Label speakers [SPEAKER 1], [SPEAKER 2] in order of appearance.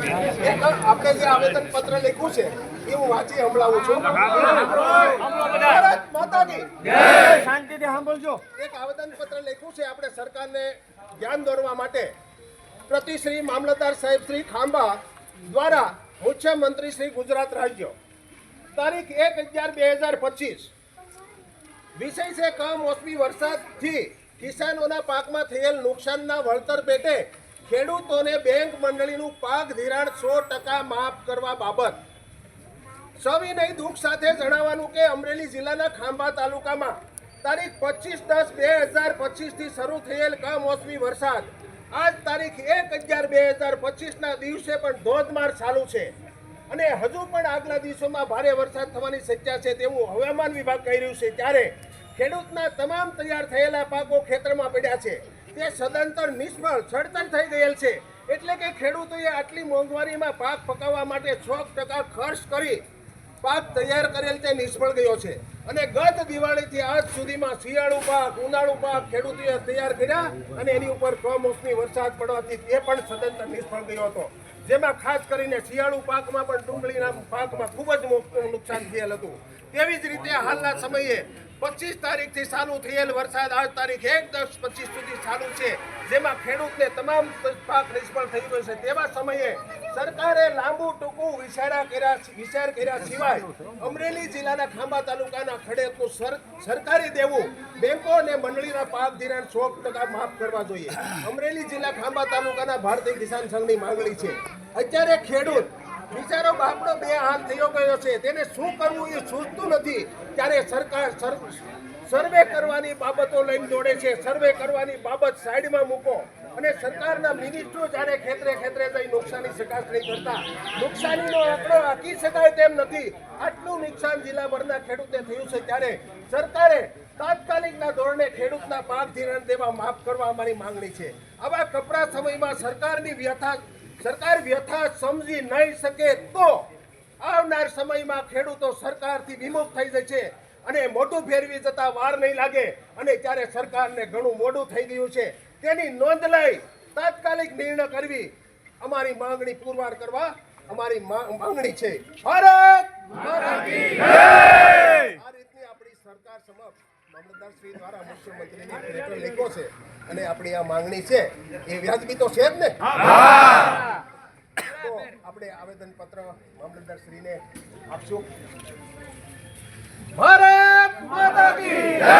[SPEAKER 1] આપણે જે આવેદન પત્ર લખ્યું છે એ હું વાંચી સંભળાવું છું. ભારત માતા કી
[SPEAKER 2] શાંતિથી સાંભળજો.
[SPEAKER 1] એક આવેદન પત્ર લખ્યું છે આપણે સરકારને ધ્યાન દોરવા માટે. પ્રતિ શ્રી મામલતદાર સાહેબ શ્રી ખાંબા દ્વારા મુખ્યમંત્રી શ્રી ગુજરાત રાજ્ય. તારીખ એક અગિયાર બે હજાર પચીસ. વિષય છે કમોસમી વરસાદથી કિસાનોના પાકમાં થયેલ નુકસાનના વળતર પેટે ખેડૂતોને બેંક મંડળીનું પાક ધિરાણ સો ટકા માફ કરવા બાબત. સવિનય દુઃખ સાથે જણાવવાનું કે અમરેલી જિલ્લાના ખાંભા તાલુકામાં તારીખ પચીસ દસ બે હજાર પચીસથી શરૂ થયેલ કમોસમી વરસાદ. આજ તારીખ એક અગિયાર બે હજાર પચીસના દિવસે પણ ધોધમાર ચાલુ છે. અને હજુ પણ આગલા દિવસોમાં ભારે વરસાદ થવાની શક્યતા છે તેવું હવામાન વિભાગ કહી રહ્યું છે. ત્યારે ખેડૂતના તમામ તૈયાર થયેલા પાકો ખેતરમાં પડ્યા છે. તે સદંતર નિષ્ફળ છડતર થઈ ગયેલ છે. એટલે કે ખેડૂતોએ આટલી મોંઘવારીમાં પાક પકાવવા માટે છ ટકા ખર્ચ કરી પાક તૈયાર કરેલ તે નિષ્ફળ ગયો છે. અને ગત દિવાળીથી આજ સુધીમાં શિયાળુ પાક, ઉનાળુ પાક ખેડૂતોએ તૈયાર કર્યા અને એની ઉપર કમોસમી વરસાદ પડવાથી તે પણ સદંતર નિષ્ફળ ગયો હતો. જેમાં ખાસ કરીને શિયાળુ પાકમાં પણ ડુંગળીના પાકમાં ખૂબ જ નુકસાન થયેલ હતું. તેવી જ રીતે હાલના સમયે પચીસ તારીખથી ચાલુ થયેલ વરસાદ આજ તારીખ એક, દસ, પચીસ સુધી ચાલુ છે. જેમાં ખેડૂતને તમામ પાક નિષ્ફળ થઈ ગયો છે. તેવા સમયે સરકારે લાંબુ ટૂંકું વિચારા કર્યા વિચાર કર્યા સિવાય અમરેલી જિલ્લાના ખાંભા તાલુકાના ખડેતનું સર, સરકારી દેવું બેંકો અને મંડળીના પાક ધિરાણ સો ટકા માફ કરવા જોઈએ. અમરેલી જિલ્લા ખાંભા તાલુકાના ભારતીય કિસાન સંઘની માંગણી છે. અત્યારે ખેડૂત બિચારો બાપડો બે હાથ થયો ગયો છે. તેને શું કરવું એ સૂચતું નથી. ત્યારે સરકાર સર- સર્વે કરવાની બાબતો લઈને દોડે છે. સર્વે કરવાની બાબત સાઈડમાં મૂકો. અને સરકારના મિનિસ્ટરો જ્યારે ખેતરે ખેતરે જઈ નુકસાની ચકાસણી કરતા, નુકસાનીનો આંકડો આંકી શકાય તેમ નથી. આટલું નુકસાન જિલ્લાભરના ખેડૂતે થયું છે ત્યારે સરકારે તાત્કાલિકના ધોરણે ખેડૂતના પાક ધિરાણ દેવા માફ કરવા અમારી માંગણી છે. આવા કપરા સમયમાં સરકારની વ્યથા સરકાર વ્યથા સમજી નહીં શકે તો આવનાર સમયમાં ખેડૂતો સરકારથી વિમુખ થઈ જશે અને મોઢું ફેરવી જતા વાર નહીં લાગે અને ત્યારે સરકારને ઘણું મોડું થઈ ગયું છે તેની નોંધ લઈ તાત્કાલિક નિર્ણય કરવી અમારી માંગણી પુરવાર કરવા અમારી માંગણી છે ભારત જય! આ રીતની આપણી સરકાર સમક્ષ મામલતદાર શ્રી દ્વારા મુખ્યમંત્રીની લેટર લખ્યો છે અને આપણી આ માંગણી છે એ વ્યાજબી તો છે જ ને? તો આપણે આવેદન પત્ર મામલતદાર શ્રીને આપશું. ભારત માતા કી જય!